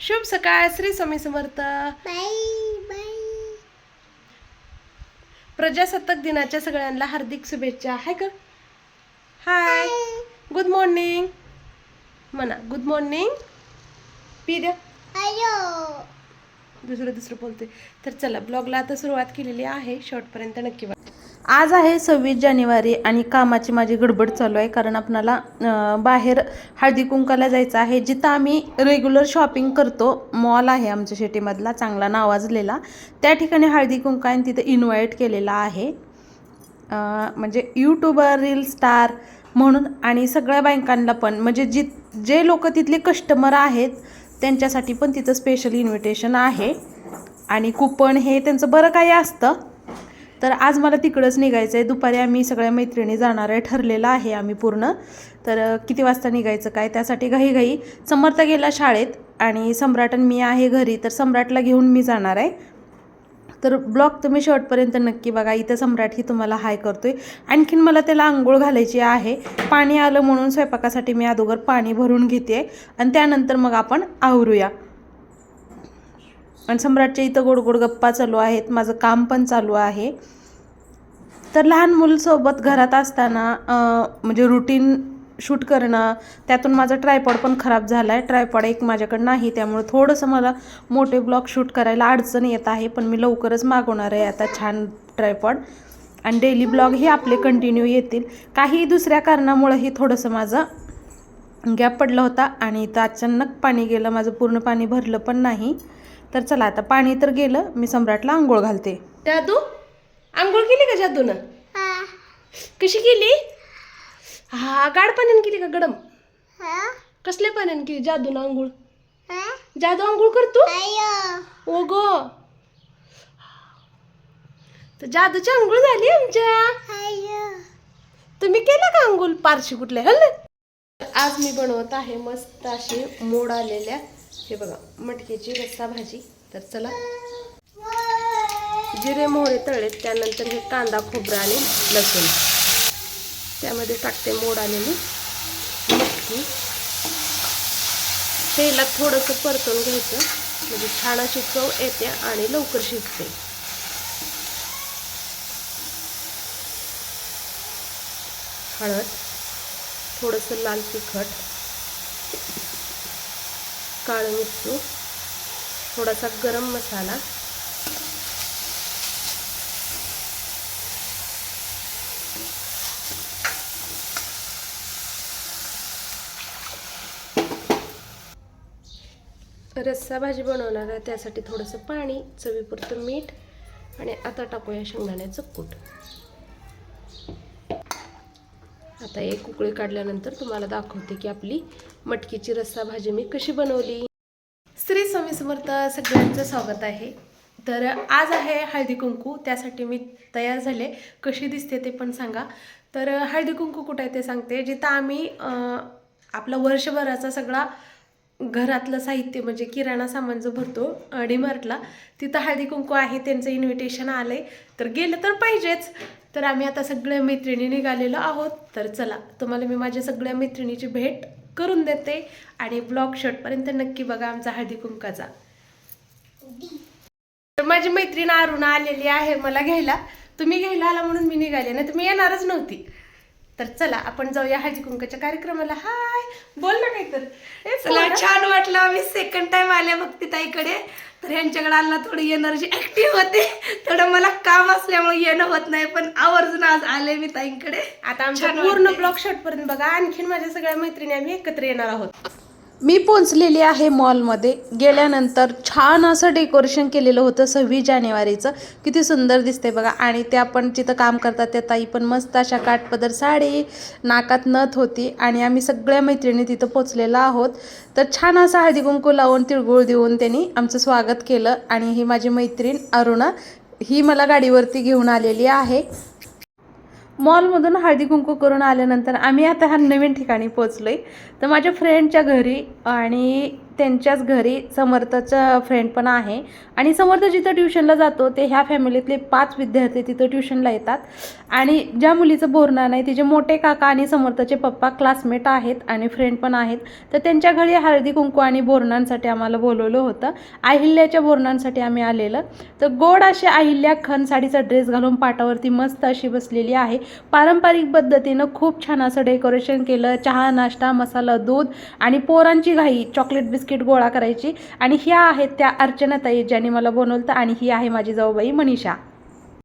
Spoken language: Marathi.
शुभ सकाळ श्री स्वामी समर्थ. प्रजासत्ताक दिनाच्या सगळ्यांना हार्दिक शुभेच्छा. हाय का? हाय गुड मॉर्निंग म्हणा गुड मॉर्निंग पी द्या. दुसरं दुसरं बोलते. तर चला ब्लॉगला आता सुरुवात केलेली आहे. शेवटपर्यंत नक्की आज आहे सव्वीस जानेवारी आणि कामाची माझी गडबड चालू आहे कारण आपणाला बाहेर हळदी कुंकाला जायचं आहे. जिथं आम्ही रेग्युलर शॉपिंग करतो मॉल आहे आमच्या शेटीमधला चांगला नावाजलेला त्या ठिकाणी हळदी कुंकाने तिथं इन्व्हाइट केलेला आहे. म्हणजे यूट्यूबर रील स्टार म्हणून आणि सगळ्या बँकांना पण. म्हणजे जि जे लोक तिथले कस्टमर आहेत त्यांच्यासाठी पण तिथं स्पेशल इन्व्हिटेशन आहे. आणि कुपन हे त्यांचं बरं काही असतं. तर आज मला तिकडंच निघायचं आहे दुपारी आम्ही सगळ्या मैत्रिणी जाणार आहे. ठरलेलं आहे आम्ही पूर्ण. तर किती वाजता निघायचं काय? त्यासाठी घाई समर्थ गेला शाळेत आणि सम्राटन मी आहे घरी. तर सम्राटला घेऊन मी जाणार आहे. तर ब्लॉग तुम्ही शेवटपर्यंत नक्की बघा. इथं सम्राट ही तुम्हाला हाय करतोय. आणखीन मला त्याला आंघोळ घालायची आहे. पाणी आलं म्हणून स्वयंपाकासाठी मी अगोदर पाणी भरून घेते आणि त्यानंतर मग आपण आवरूया. आणि सम्राटच्या इथं गोड गोड गप्पा चालू आहेत. माझं काम पण चालू आहे. तर लहान मुलसोबत घरात असताना म्हणजे रुटीन शूट करणं त्यातून माझा ट्रायपॉड पण खराब झाला आहे ट्रायपॉड एक माझ्याकडं नाही त्यामुळे थोडंसं मला मोठे ब्लॉग शूट करायला अडचण येत आहे पण मी लवकरच मागवणार आहे आता छान ट्रायपॉड आणि डेली ब्लॉग हे आपले कंटिन्यू येतील. काही दुसऱ्या कारणामुळंही थोडंसं माझं गॅप पडला होता आणि इथं अचानक पाणी गेलं. माझं पूर्ण पाणी भरलं पण नाही. तर चला आता पाणी तर गेलं मी सम्राटला आंघोळ घालते. जादू आंघोळ केली का जादूनं? हा. कशी केली? हा गाड पाण्यानं केली का गडम? हा. कसल्या पाण्यानं केली? जादूनं आंघोळ? हा. जादू आंघोळ करतो ओ गो तर जादूची आंघोळ झाली आमच्या. तुम्ही केलं का आंघोळ? पारशी कुठल्या? हल आज मी बनवत आहे मस्त अशी मोड आलेल्या हे बघा मटकीची रस्सा भाजी. तर चला. जिरे मोहरे तळलेत त्यानंतर हे कांदा खोबरं आणि लसूण. त्यामध्ये टाकते मोड आलेली मटकी. तेलात थोडंसं परतून घ्यायचं. म्हणजे छान अशी चव येते आणि लवकर शिजते. हळद थोडंसं लाल तिखट. काळं मिरची थोडासा गरम मसाला. रस्सा भाजी बनवणार आहे त्यासाठी थोडंसं पाणी चवीपुरतं मीठ आणि आता टाकूया शेंगदाण्याचं कूट. आता एक उकळी काढल्यानंतर तुम्हाला दाखवते की आपली मटकीची रस्सा भाजी मी कशी बनवली. श्री स्वामी समर्थ सगळ्यांचं स्वागत आहे. तर आज आहे हळदी कुंकू त्यासाठी मी तयार झाले. कशी दिसते ते पण सांगा. तर हळदी कुंकू कुठं आहे ते सांगते. जिथं आम्ही आपला वर्षभराचा सगळा घरातलं साहित्य म्हणजे किराणा सामान जो भरतो डीमार्टला तिथं हळदी कुंकू आहे त्यांचं इन्व्हिटेशन आलं आहे तर गेलं तर पाहिजेच. तर आम्ही आता सगळ्या मैत्रिणी निघालेलो आहोत. तर चला तुम्हाला मी माझ्या सगळ्या मैत्रिणीची भेट करून देते आणि ब्लॉग शर्टपर्यंत नक्की बघा आमचा हळदी कुंकाचा. तर माझी मैत्रीण अरुणा आलेली आहे मला घ्यायला. तुम्ही घ्यायला आला म्हणून मी निघाले ना तुम्ही येणारच नव्हती. तर चला आपण जाऊया हळदी कुंकाच्या कार्यक्रमाला. हाय! बोल ना काहीतर. ए, चला. छान वाटलं. आम्ही सेकंड टाइम आल्या भक्ती ताईकडे तर यांच्याकडे आला थोडी एनर्जी ऍक्टिव्ह होते. थोडं मला काम असल्यामुळे येणं होत नाही पण आवर्जून आज आले मी ताईंकडे. आता आमचा छान पूर्ण. ब्लॉग शॉट पर्यंत बघा. आणखीन माझ्या सगळ्या मैत्रिणी आम्ही एकत्र येणार आहोत. मी पोचलेली आहे मॉलमध्ये. गेल्यानंतर छान असं डेकोरेशन केलेलं होतं सव्वीस जानेवारीचं. किती सुंदर दिसते बघा. आणि त्या पण जिथं काम करतात त्या ताई पण मस्त अशा काठपदर साडी नाकात नथ होती. आणि आम्ही सगळ्या मैत्रिणी तिथं पोचलेलो आहोत. तर छान असं हळदी कुंकू लावून तिळगुळ देऊन त्यांनी आमचं स्वागत केलं. आणि ही माझी मैत्रीण अरुणा ही मला गाडीवरती घेऊन आलेली आहे. मॉलमधून हळदी कुंकू करून आल्यानंतर आम्ही आता ह्या नवीन ठिकाणी पोचलो आहे तर माझ्या फ्रेंडच्या घरी आणि त्यांच्याच घरी समर्थचं फ्रेंड पण आहे. आणि समर्थ जिथं ट्युशनला जातो ते ह्या फॅमिलीतले पाच विद्यार्थी तिथं ट्युशनला येतात. आणि ज्या मुलीचं बोरणार नाही तिचे मोठे काका आणि समर्थचे पप्पा क्लासमेट आहेत आणि फ्रेंड पण आहेत तर त्यांच्या घरी हळदी कुंकू आणि बोरणांसाठी आम्हाला बोलवलं होतं. अहिल्याच्या बोरणांसाठी आम्ही आलेलं. तर गोड अशी अहिल्या खन साडीचा ड्रेस घालून पाटावरती मस्त अशी बसलेली आहे. पारंपरिक पद्धतीनं खूप छान असं डेकोरेशन केलं. चहा नाश्ता मसाला दूध आणि पोरांची घाई चॉकलेट बिस्किट बिस्किट गोळा करायची. आणि ह्या आहेत त्या अर्चनाताई ज्यांनी मला बनवलं आणि ही आहे माझी जाऊबाई मनीषा.